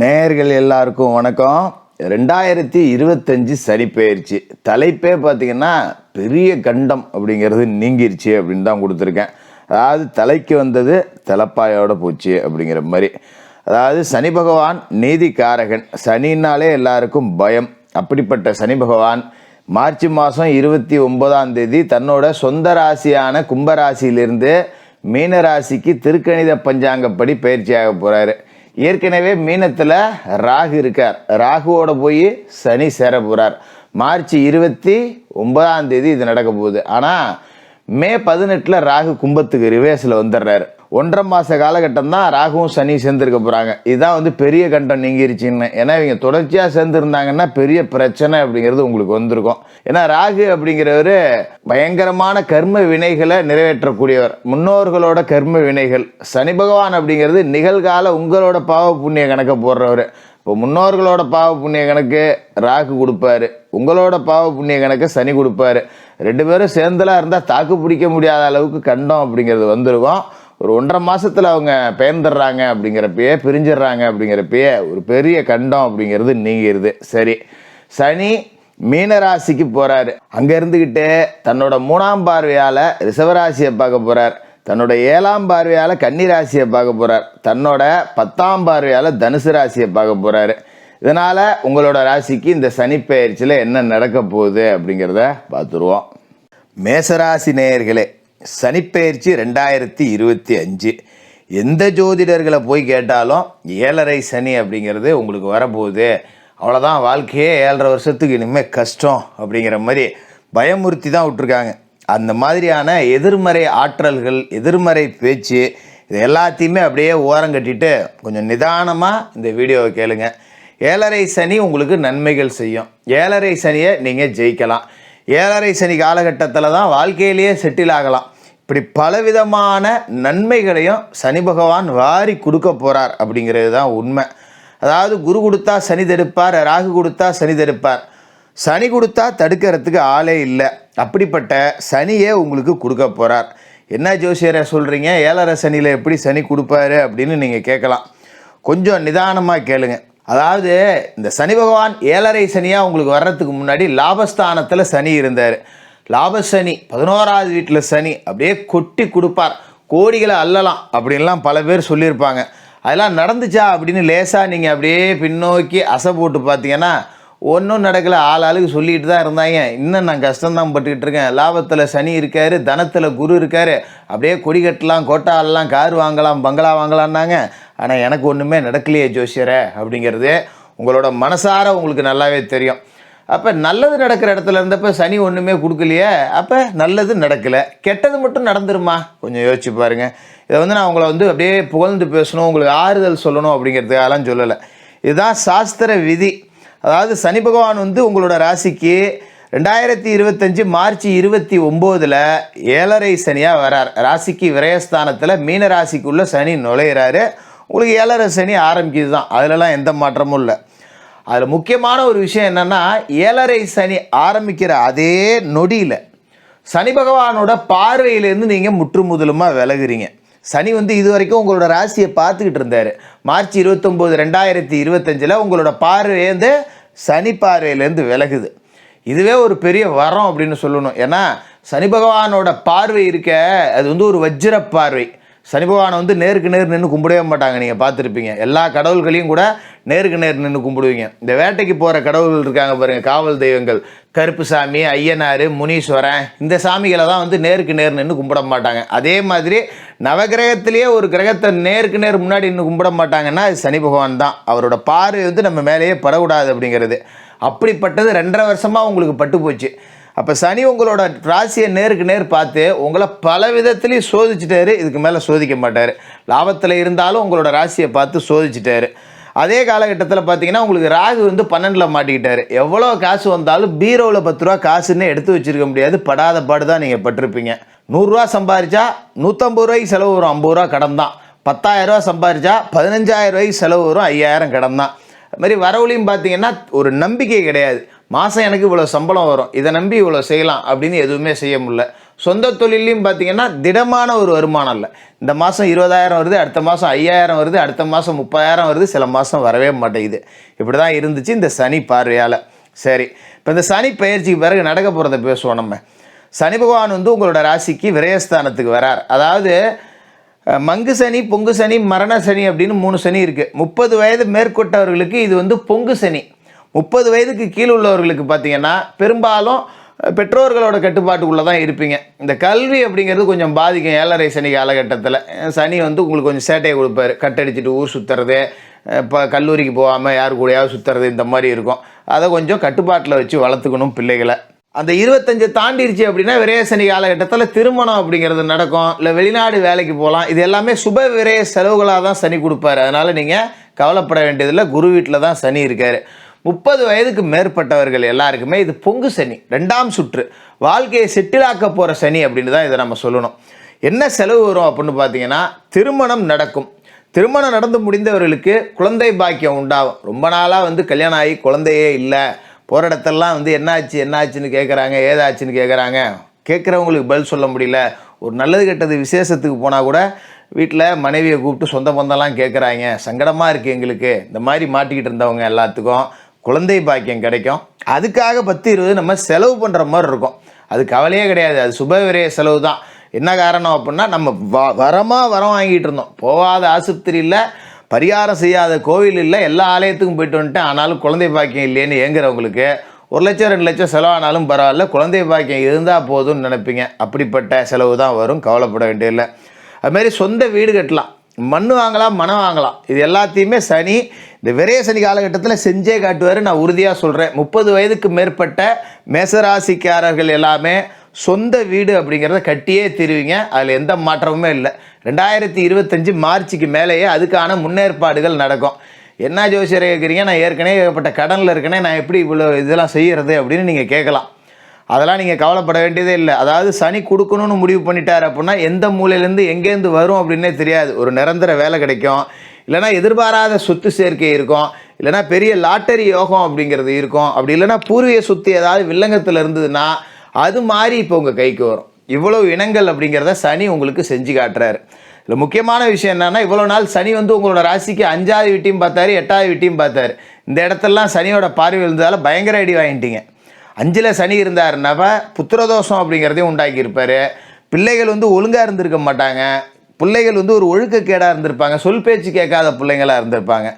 நேயர்கள் எல்லாருக்கும் வணக்கம். ரெண்டாயிரத்தி இருபத்தஞ்சு சனி தலைப்பே பார்த்தீங்கன்னா பெரிய கண்டம் அப்படிங்கிறது நீங்கிருச்சு அப்படின்னு தான் கொடுத்துருக்கேன். அதாவது தலைக்கு வந்தது தலைப்பாயோட போச்சு அப்படிங்கிற மாதிரி. அதாவது சனி பகவான் நீதிக்காரகன். சனின்னாலே எல்லாருக்கும் பயம். அப்படிப்பட்ட சனி பகவான் மார்ச் மாதம் இருபத்தி ஒன்பதாம் தேதி தன்னோட சொந்த ராசியான கும்பராசியிலிருந்து மீனராசிக்கு திருக்கணித பஞ்சாங்கப்படி பயிற்சியாக போகிறாரு ஏற்கனவே மீனத்தில் ராகு இருக்கார். ராகுவோட போய் சனி சேர போகிறார் மார்ச் இருபத்தி ஒன்பதாம் தேதி இது நடக்க போகுது. ஆனால் மே பதினெட்டில் ராகு கும்பத்துக்கு ரிவேஸில் வந்துடுறாரு. ஒன்றரை மாத காலகட்டம் தான் ராகுவும் சனி சேர்ந்துருக்க போகிறாங்க இதுதான் வந்து பெரிய கண்டம் நீங்கிருச்சுன்னு. ஏன்னா இவங்க தொடர்ச்சியாக சேர்ந்துருந்தாங்கன்னா பெரிய பிரச்சனை அப்படிங்கிறது உங்களுக்கு வந்திருக்கும். ஏன்னா ராகு அப்படிங்கிறவர் பயங்கரமான கர்ம வினைகளை நிறைவேற்றக்கூடியவர். முன்னோர்களோட கர்ம வினைகள். சனி பகவான் அப்படிங்கிறது நிகழ்கால உங்களோட பாவ புண்ணிய கணக்கை போடுறவர். இப்போ முன்னோர்களோட பாவ புண்ணிய கணக்கு ராகு கொடுப்பாரு. உங்களோட பாவ புண்ணிய கணக்கு சனி கொடுப்பாரு. ரெண்டு பேரும் சேர்ந்தலாம் இருந்தால் தாக்கு பிடிக்க முடியாத அளவுக்கு கண்டம் அப்படிங்கிறது வந்திருக்கும். ஒரு ஒன்றரை மாதத்தில் அவங்க பெயர்ந்துடுறாங்க அப்படிங்கிறப்பயே பிரிஞ்சிடுறாங்க அப்படிங்கிறப்பயே ஒரு பெரிய கண்டம் அப்படிங்கிறது நீங்கிருது. சரி சனி மீனராசிக்கு போகிறாரு அங்கே இருந்துக்கிட்டு தன்னோட மூணாம் பார்வையால் ரிஷவராசியை பார்க்க போகிறார் தன்னோட ஏழாம் பார்வையால் கன்னி ராசியை பார்க்க போகிறார் தன்னோட பத்தாம் பார்வையால் தனுசு ராசியை பார்க்க போகிறாரு இதனால் உங்களோட ராசிக்கு இந்த சனிப்பெயர்ச்சியில் என்ன நடக்க போகுது அப்படிங்கிறத பார்த்துருவோம். மேசராசி நேயர்களே சனிப்பெயர்ச்சி ரெண்டாயிரத்தி இருபத்தி அஞ்சு. எந்த ஜோதிடர்களை போய் கேட்டாலும் ஏழரை சனி அப்படிங்கிறது உங்களுக்கு வரப்போகுது. அவ்வளோதான் வாழ்க்கையே ஏழரை வருஷத்துக்கு இனிமேல் கஷ்டம் அப்படிங்கிற மாதிரி பயமுறுத்தி தான் விட்ருக்காங்க அந்த மாதிரியான எதிர்மறை ஆற்றல்கள் எதிர்மறை பேச்சு இது எல்லாத்தையுமே அப்படியே ஓரம் கட்டிட்டு கொஞ்சம் நிதானமாக இந்த வீடியோவை கேளுங்க. ஏழரை சனி உங்களுக்கு நன்மைகள் செய்யும். ஏழரை சனியை நீங்கள் ஜெயிக்கலாம். ஏழரை சனி காலகட்டத்தில் தான் வாழ்க்கையிலேயே செட்டில் ஆகலாம். இப்படி பலவிதமான நன்மைகளையும் சனி பகவான் வாரி கொடுக்க போகிறார் அப்படிங்கிறது தான் உண்மை. அதாவது குரு கொடுத்தா சனி தடுப்பார் ராகு கொடுத்தா சனி தடுப்பார். சனி கொடுத்தா தடுக்கிறதுக்கு ஆளே இல்லை. அப்படிப்பட்ட சனியே உங்களுக்கு கொடுக்க போகிறார் என்ன ஜோசியரை சொல்கிறீங்க ஏழரை சனியில் எப்படி சனி கொடுப்பாரு அப்படின்னு நீங்கள் கேட்கலாம். கொஞ்சம் நிதானமாக கேளுங்கள் அதாவது இந்த சனி பகவான் ஏழரை சனியாக உங்களுக்கு வர்றதுக்கு முன்னாடி லாபஸ்தானத்தில் சனி இருந்தார். லாபசனி பதினோராவது வீட்டில் சனி அப்படியே கொட்டி கொடுப்பார். கோடிகளை அள்ளலாம் அப்படின்லாம் பல பேர் சொல்லியிருப்பாங்க. அதெல்லாம் நடந்துச்சா அப்படின்னு லேசாக நீங்கள் அப்படியே பின்னோக்கி அசை போட்டு பார்த்தீங்கன்னா ஒன்றும் நடக்கலை. ஆள் ஆளுக்கு சொல்லிட்டு தான் இருந்தாங்க. இன்னும் நான் கஷ்டம்தான் பட்டுக்கிட்டு இருக்கேன். லாபத்தில் சனி இருக்காரு தனத்தில் குரு இருக்காரு. அப்படியே கொடி கட்டலாம் கோட்டாலலாம் கார் வாங்கலாம் பங்களா வாங்கலான்னாங்க ஆனால் எனக்கு ஒன்றுமே நடக்கலையே ஜோசியரே அப்படிங்கிறது உங்களோட மனசார உங்களுக்கு நல்லாவே தெரியும். அப்போ நல்லது நடக்கிற இடத்துல இருந்தப்போ சனி ஒன்றுமே கொடுக்கலையே அப்போ நல்லது நடக்கலை. கெட்டது மட்டும் நடந்துருமா? கொஞ்சம் யோசிச்சு பாருங்க. இதை வந்து நான் உங்களை வந்து அப்படியே புகழ்ந்து பேசணும் உங்களுக்கு ஆறுதல் சொல்லணும் அப்படிங்கிறதுக்காகலாம் சொல்லலை. இதுதான் சாஸ்திர விதி. அதாவது சனி பகவான் வந்து உங்களோட ராசிக்கு ரெண்டாயிரத்தி இருபத்தஞ்சி மார்ச் இருபத்தி ஒம்போதில் ஏழரை சனியாக வரார். ராசிக்கு விரயஸ்தானத்தில் மீன ராசிக்குள்ளே சனி நுழையிறாரு. உங்களுக்கு ஏழரை சனி ஆரம்பிக்குது தான் அதிலலாம் எந்த மாற்றமும் இல்லை. அதில் முக்கியமான ஒரு விஷயம் என்னென்னா ஏழரை சனி ஆரம்பிக்கிற அதே நொடியில் சனி பகவானோட பார்வையிலேருந்து நீங்கள் முற்றுமுதலுமாக விலகுறீங்க. சனி வந்து இது வரைக்கும் உங்களோட ராசியை பார்த்துக்கிட்டு இருந்தார். மார்ச் இருபத்தொம்போது ரெண்டாயிரத்தி இருபத்தஞ்சில் உங்களோட பார்வையிலேருந்து சனி பார்வையிலேருந்து விலகுது. இதுவே ஒரு பெரிய வரம் அப்படின்னு சொல்லணும். ஏன்னா சனி பகவானோட பார்வை இருக்க அது வந்து ஒரு வஜ்ர பார்வை. சனி பகவானை வந்து நேருக்கு நேர் நின்று கும்பிடவே மாட்டாங்க. நீங்கள் பார்த்துருப்பீங்க. எல்லா கடவுள்களையும் கூட நேருக்கு நேர் நின்று கும்பிடுவீங்க. இந்த வேட்டைக்கு போகிற கடவுள்கள் இருக்காங்க பாருங்கள் காவல் தெய்வங்கள். கருப்புசாமி ஐயனார் முனீஸ்வரன். இந்த சாமிகளை தான் வந்து நேருக்கு நேர் நின்று கும்பிட மாட்டாங்க. அதே மாதிரி நவகிரகத்திலேயே ஒரு கிரகத்தை நேருக்கு நேர் முன்னாடி நின்று கும்பிட மாட்டாங்கன்னா அது சனி பகவான் தான். அவரோட பார்வை வந்து நம்ம மேலேயே படக்கூடாது அப்படிங்கிறது. அப்படிப்பட்டது ரெண்டரை வருஷமாக உங்களுக்கு பட்டு போச்சு அப்போ சனி உங்களோட ராசியை நேருக்கு நேர் பார்த்து உங்களை பல விதத்துலேயும் சோதிச்சிட்டாரு இதுக்கு மேலே சோதிக்க மாட்டார். லாபத்தில் இருந்தாலும் உங்களோட ராசியை பார்த்து சோதிச்சிட்டாரு. அதே காலகட்டத்தில் பார்த்தீங்கன்னா உங்களுக்கு ராகு வந்து பன்னெண்டில் மாட்டிக்கிட்டாரு. எவ்வளோ காசு வந்தாலும் பீரோவில் பத்து ரூபா காசுன்னு எடுத்து வச்சிருக்க முடியாது. படாத பாடு தான் நீங்கள் பட்டிருப்பீங்க நூறுரூவா சம்பாரிச்சா நூற்றம்பது ரூபாய்க்கு செலவு வரும் ஐம்பது ரூபா கடன் தான். பத்தாயிரம் ரூபா சம்பாரிச்சா பதினஞ்சாயிரம் ரூபாய்க்கு செலவு வரும் ஐயாயிரம் கடன் தான். அது மாதிரி வரவுலையும் பார்த்தீங்கன்னா ஒரு நம்பிக்கை கிடையாது. மாதம் எனக்கு இவ்வளோ சம்பளம் வரும். இதை நம்பி இவ்வளோ செய்யலாம் அப்படின்னு எதுவுமே செய்ய முடியல. சொந்த தொழிலையும் பார்த்தீங்கன்னா திடமான ஒரு வருமானம் இல்லை. இந்த மாதம் இருபதாயிரம் வருது அடுத்த மாதம் ஐயாயிரம் வருது அடுத்த மாதம் முப்பதாயிரம் வருது சில மாதம் வரவே மாட்டேங்குது. இப்படி தான் இருந்துச்சு இந்த சனி பார்வையால். சரி இப்போ இந்த சனி பயிற்சிக்கு பிறகு நடக்க போகிறத பேசுவோம் நம்ம. சனி பகவான் வந்து உங்களோட ராசிக்கு விரயஸ்தானத்துக்கு வரார். அதாவது மங்கு சனி பொங்கு சனி மரண சனி அப்படின்னு மூணு சனி இருக்குது முப்பது வயது மேற்கொண்டவர்களுக்கு இது வந்து பொங்கு சனி. முப்பது வயதுக்கு கீழே உள்ளவர்களுக்கு பார்த்தீங்கன்னா பெரும்பாலும் பெற்றோர்களோட கட்டுப்பாட்டுக்குள்ளே தான் இருப்பீங்க. இந்த கல்வி அப்படிங்கிறது கொஞ்சம் பாதிக்கும். ஏழரை சனி காலகட்டத்தில் சனி வந்து உங்களுக்கு கொஞ்சம் சேட்டையை கொடுப்பாரு. கட்டடிச்சிட்டு ஊர் சுற்றுறது இப்போ கல்லூரிக்கு போகாமல் யார் கூடயாவது சுற்றுறது இந்த மாதிரி இருக்கும். அதை கொஞ்சம் கட்டுப்பாட்டில் வச்சு வளர்த்துக்கணும் பிள்ளைகளை. அந்த இருபத்தஞ்சு தாண்டிடுச்சு அப்படின்னா விரயசனி காலகட்டத்தில் திருமணம் அப்படிங்கிறது நடக்கும். இல்லை வெளிநாடு வேலைக்கு போகலாம். இது எல்லாமே சுப விரய செலவுகளாக தான் சனி கொடுப்பாரு. அதனால் நீங்கள் கவலைப்பட வேண்டியதில்லை. குரு வீட்டில் தான் சனி இருக்கார். முப்பது வயதுக்கு மேற்பட்டவர்கள் எல்லாருக்குமே இது பொங்கு சனி ரெண்டாம் சுற்று. வாழ்க்கையை செட்டிலாக்க போகிற சனி அப்படின்னு தான் இதை நம்ம சொல்லணும். என்ன செலவு வரும் அப்படின்னு பார்த்தீங்கன்னா திருமணம் நடக்கும். திருமணம் நடந்து முடிந்தவர்களுக்கு குழந்தை பாக்கியம் உண்டாகும். ரொம்ப நாளாக வந்து கல்யாணம் ஆகி குழந்தையே இல்லை. போகிற இடத்தெல்லாம் வந்து என்னாச்சு என்னாச்சுன்னு கேட்குறாங்க ஏதாச்சுன்னு கேட்குறாங்க கேட்குறவங்களுக்கு பதில் சொல்ல முடியல. ஒரு நல்லது கெட்டது விசேஷத்துக்கு போனால் கூட வீட்டில் மனைவியை கூப்பிட்டு சொந்த பந்தம்லாம் கேட்குறாங்க சங்கடமாக இருக்குது எங்களுக்கு. இந்த மாதிரி மாட்டிக்கிட்டு இருந்தவங்க எல்லாத்துக்கும். குழந்தை பாக்கியம் கிடைக்கும். அதுக்காக பத்து இருபது நம்ம செலவு பண்ணுற மாதிரி இருக்கும். அது கவலையே கிடையாது. அது சுபவிரை செலவு தான் என்ன காரணம் அப்படின்னா நம்ம வ வரமாக வரம் வாங்கிட்டு இருந்தோம். போகாத ஆஸ்பத்திரி இல்லை பரிகாரம் செய்யாத கோவில் இல்லை எல்லா ஆலயத்துக்கும் போயிட்டு வந்துட்டேன். ஆனாலும் குழந்தை பாக்கியம் இல்லைன்னு ஏங்குறவங்களுக்கு ஒரு லட்சம் ரெண்டு லட்சம் செலவானாலும் பரவாயில்ல. குழந்தை பாக்கியம் இருந்தால் போதும்னு நினைப்பீங்க. அப்படிப்பட்ட செலவு தான் வரும். கவலைப்பட வேண்டியதில்லை. அதுமாரி சொந்த வீடு கட்டலாம். மண் வாங்கலாம் மனம் வாங்கலாம். இது எல்லாத்தையுமே சனி இந்த விரைய சனி காலகட்டத்தில் செஞ்சே காட்டுவார். நான் உறுதியாக சொல்கிறேன் முப்பது வயதுக்கு மேற்பட்ட மேசராசிக்காரர்கள் எல்லாமே சொந்த வீடு அப்படிங்கிறத கட்டியே திருவிங்க. அதில் எந்த மாற்றமுமே இல்லை. ரெண்டாயிரத்தி இருபத்தஞ்சி மார்ச்சுக்கு மேலேயே அதுக்கான முன்னேற்பாடுகள் நடக்கும். என்ன ஜோசியரை கேட்குறீங்க நான் ஏற்கனவே ஏகப்பட்ட கடனில் இருக்கனே நான் எப்படி இவ்வளோ இதெல்லாம் செய்கிறது அப்படின்னு நீங்கள் கேட்கலாம். அதெல்லாம் நீங்கள் கவலைப்பட வேண்டியதே இல்லை. அதாவது சனி கொடுக்கணும்னு முடிவு பண்ணிட்டார் அப்படின்னா எந்த மூலையிலேருந்து எங்கேருந்து வரும் அப்படின்னே தெரியாது. ஒரு நிரந்தர வேலை கிடைக்கும். இல்லைனா எதிர்பாராத சொத்து சேர்க்கை இருக்கும். இல்லைனா பெரிய லாட்டரி யோகம் அப்படிங்கிறது இருக்கும். அப்படி இல்லைனா பூர்வீக சொத்து ஏதாவது வில்லங்கத்தில் இருந்ததுன்னா அது மாதிரி இப்போ உங்கள் கைக்கு வரும். இவ்வளோ இனங்கள் அப்படிங்கிறத சனி உங்களுக்கு செஞ்சு காட்டுறாரு. இதில் முக்கியமான விஷயம் என்னென்னா இவ்வளோ நாள் சனி வந்து உங்களோட ராசிக்கு அஞ்சாவது வீட்டையும் பார்த்தாரு எட்டாவது வீட்டையும் பார்த்தாரு. இந்த இடத்தெல்லாம் சனியோட பார்வை இருந்ததால் பயங்கர அடி வாங்கிட்டீங்க. அஞ்சில் சனி இருந்தாருனாவ புத்திரதோஷம் அப்படிங்கிறதையும் உண்டாக்கியிருப்பாரு. பிள்ளைகள் வந்து ஒழுங்காக இருந்திருக்க மாட்டாங்க. பிள்ளைகள் வந்து ஒரு ஒழுக்கக்கேடாக இருந்திருப்பாங்க. சொல் பேச்சு கேட்காத பிள்ளைங்களா இருந்திருப்பாங்க.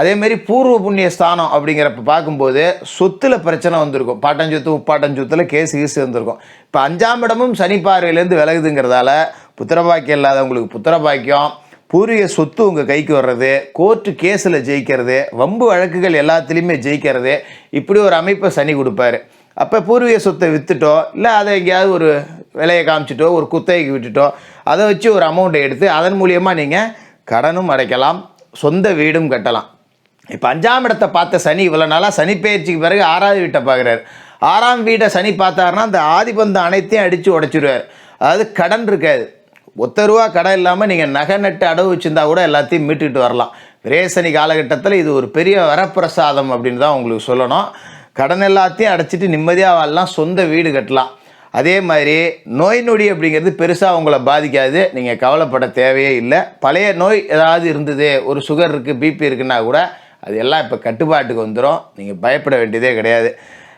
அதேமாரி பூர்வ புண்ணிய ஸ்தானம் அப்படிங்கிறப்ப பார்க்கும்போது சொத்தில் பிரச்சனை வந்திருக்கும். பாட்டஞ்சொத்து உப்பாட்டஞ்சொத்தில் கேஸ் கீஸ் வந்திருக்கும். இப்போ அஞ்சாம் இடமும் சனி பார்வையிலேருந்து விலகுதுங்கிறதால புத்திரபாக்கியம் இல்லாதவங்களுக்கு புத்திரபாக்கியம் பூர்வீக சொத்து உங்கள் கைக்கு வர்றது கோர்ட்டு கேஸில் ஜெயிக்கிறது வம்பு வழக்குகள் எல்லாத்துலேயுமே ஜெயிக்கிறது இப்படி ஒரு அமைப்பை சனி கொடுப்பாரு. அப்போ பூர்வீக சொத்தை விற்றுட்டோ இல்லை அதை எங்கேயாவது ஒரு விலையை காமிச்சிட்டோ ஒரு குத்தகைக்கு விட்டுட்டோ அதை வச்சு ஒரு அமௌண்ட்டை எடுத்து அதன் மூலியமாக நீங்கள் கடனும் அடைக்கலாம் சொந்த வீடும் கட்டலாம். இப்போ அஞ்சாம் இடத்தை பார்த்த சனி இவ்வளோ நாளாக சனி பயிற்சிக்கு பிறகு ஆறாவது வீட்டை பார்க்குறாரு. ஆறாம் வீட்டை சனி பார்த்தாருன்னா அந்த ஆதிபந்தம் அனைத்தையும் அடித்து உடச்சிடுவார் அதாவது கடன் இருக்காது. ஒத்த ரூபா கடன் இல்லாமல் நீங்கள் நகை நட்டு அடவு வச்சுருந்தா கூட எல்லாத்தையும் மீட்டுக்கிட்டு வரலாம். விரேசனி காலகட்டத்தில் இது ஒரு பெரிய வரப்பிரசாதம் அப்படின்னு தான் உங்களுக்கு சொல்லணும். கடன் எல்லாத்தையும் அடைச்சிட்டு நிம்மதியாக வாழலாம் சொந்த வீடு கட்டலாம். அதே மாதிரி நோய் நொடி அப்படிங்கிறது பெருசாக உங்களை பாதிக்காது. நீங்கள் கவலைப்பட தேவையே இல்லை. பழைய நோய் ஏதாவது இருந்தது ஒரு சுகர் இருக்குது பிபி இருக்குன்னா கூட அது எல்லாம் இப்போ கட்டுப்பாட்டுக்கு வந்துடும் நீங்கள் பயப்பட வேண்டியதே கிடையாது.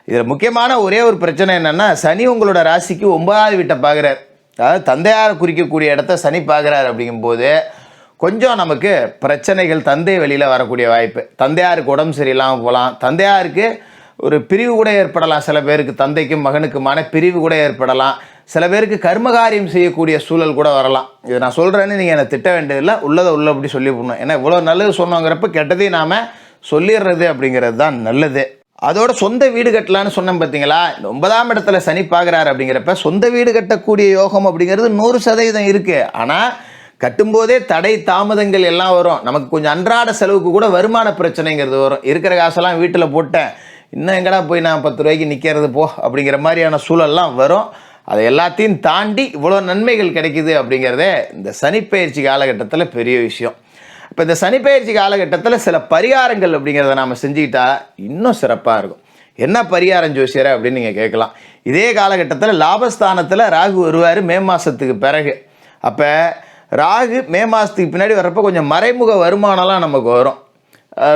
இதில் முக்கியமான ஒரே ஒரு பிரச்சனை என்னென்னா சனி உங்களோட ராசிக்கு ஒன்பதாவது வீட்டை பார்க்குறாரு அதாவது தந்தையாரை குறிக்கக்கூடிய இடத்த சனி பார்க்குறாரு அப்படிங்கும்போது கொஞ்சம் நமக்கு பிரச்சனைகள் தந்தை வெளியில் வரக்கூடிய வாய்ப்பு. தந்தையாருக்கு உடம்பு சரியில்லாமல் போகலாம். தந்தையாருக்கு ஒரு பிரிவு கூட ஏற்படலாம். சில பேருக்கு தந்தைக்கும் மகனுக்குமான பிரிவு கூட ஏற்படலாம். சில பேருக்கு கர்மகாரியம் செய்யக்கூடிய சூழல் கூட வரலாம். இதை நான் சொல்கிறேன்னு நீங்கள் என்னை திட்ட வேண்டியதில்லை. உள்ளதை உள்ளபடி சொல்லி போடணும் ஏன்னா இவ்வளோ நல்லது சொன்னோங்கிறப்ப கெட்டதையும் நாம் சொல்லிடுறது அப்படிங்கிறது தான் நல்லது. அதோட சொந்த வீடு கட்டலான்னு சொன்னேன் பார்த்தீங்களா இந்த ஒன்பதாம் இடத்துல சனி பார்க்குறாரு அப்படிங்கிறப்ப சொந்த வீடு கட்டக்கூடிய யோகம் அப்படிங்கிறது நூறு சதவீதம் இருக்குது ஆனால் கட்டும்போதே தடை தாமதங்கள் எல்லாம் வரும். நமக்கு கொஞ்சம் அன்றாட செலவுக்கு கூட வருமான பிரச்சனைங்கிறது வரும். இருக்கிற காசெல்லாம் வீட்டில் போட்டேன். இன்னும் எங்கடா போய் நான் பத்து ரூபாய்க்கு நிற்கிறது போ அப்படிங்கிற மாதிரியான சூழல்லாம் வரும். அதை எல்லாத்தையும் தாண்டி இவ்வளோ நன்மைகள் கிடைக்குது அப்படிங்கிறதே இந்த சனிப்பயிற்சி காலகட்டத்தில் பெரிய விஷயம். இப்போ இந்த சனிப்பயிற்சி காலகட்டத்தில் சில பரிகாரங்கள் அப்படிங்கிறத நாம் செஞ்சுக்கிட்டா இன்னும் சிறப்பாக இருக்கும். என்ன பரிகாரம் ஜோசியரை அப்படின்னு நீங்கள் கேட்கலாம். இதே காலகட்டத்தில் லாபஸ்தானத்தில் ராகு வருவார் மே மாதத்துக்கு பிறகு. அப்போ ராகு மே மாதத்துக்கு பின்னாடி வர்றப்போ கொஞ்சம் மறைமுக வருமானம்லாம் நமக்கு வரும்.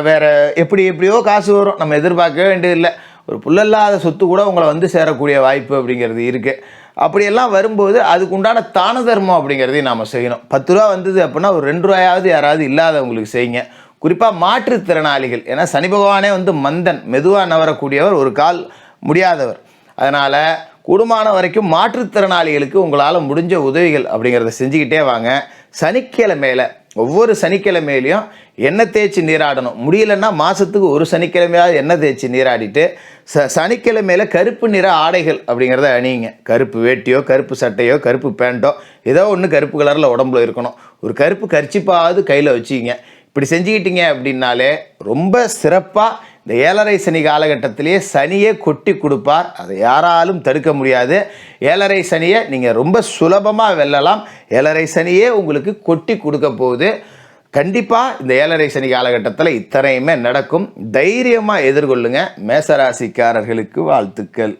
வேறு எப்படி எப்படியோ காசு வரும். நம்ம எதிர்பார்க்கவே வேண்டியதில்லை. ஒரு புல்லல்லாத சொத்து கூட உங்களை வந்து சேரக்கூடிய வாய்ப்பு அப்படிங்கிறது இருக்குது அப்படியெல்லாம் வரும்போது அதுக்கு உண்டான தான தர்மம் அப்படிங்கிறதையும் நாம் செய்யணும். பத்து ரூபா வந்தது அப்படின்னா ஒரு ரெண்டு ரூபாயாவது யாராவது இல்லாதவங்களுக்கு செய்யுங்க. குறிப்பாக மாற்றுத்திறனாளிகள். ஏன்னா சனி பகவானே வந்து மந்தன் மெதுவாக நவரக்கூடியவர் ஒரு கால் முடியாதவர். அதனால் கூடுமான வரைக்கும் மாற்றுத்திறனாளிகளுக்கு உங்களால் முடிஞ்ச உதவிகள் அப்படிங்கிறத செஞ்சுக்கிட்டே வாங்க. சனிக்கிழமையில ஒவ்வொரு சனிக்கிழமையிலையும் எண்ணெய் தேய்ச்சி நீராடணும். முடியலன்னா மாதத்துக்கு ஒரு சனிக்கிழமையாவது எண்ணெய் தேய்ச்சி நீராடிட்டு ச சனிக்கிழமையில் கருப்பு நிற ஆடைகள் அப்படிங்கிறத அணியுங்க. கருப்பு வேட்டியோ கருப்பு சட்டையோ கருப்பு பேண்ட்டோ ஏதோ ஒன்று கருப்பு கலரில் உடம்புல இருக்கணும். ஒரு கருப்பு கர்ச்சிப்பாவது கையில் வச்சுக்கிங்க. இப்படி செஞ்சுக்கிட்டீங்க அப்படின்னாலே ரொம்ப சிறப்பாக இந்த ஏழரை சனி காலகட்டத்திலேயே சனியே கொட்டி கொடுப்பார். அதை யாராலும் தடுக்க முடியாது. ஏழரை சனியை நீங்கள் ரொம்ப சுலபமாக வெல்லலாம். ஏழரை சனியே உங்களுக்கு கொட்டி கொடுக்க போகுது. கண்டிப்பாக இந்த ஏழரை சனி காலகட்டத்தில் இத்தனையுமே நடக்கும். தைரியமாக எதிர்கொள்ளுங்க. மேசராசிக்காரர்களுக்கு வாழ்த்துக்கள்.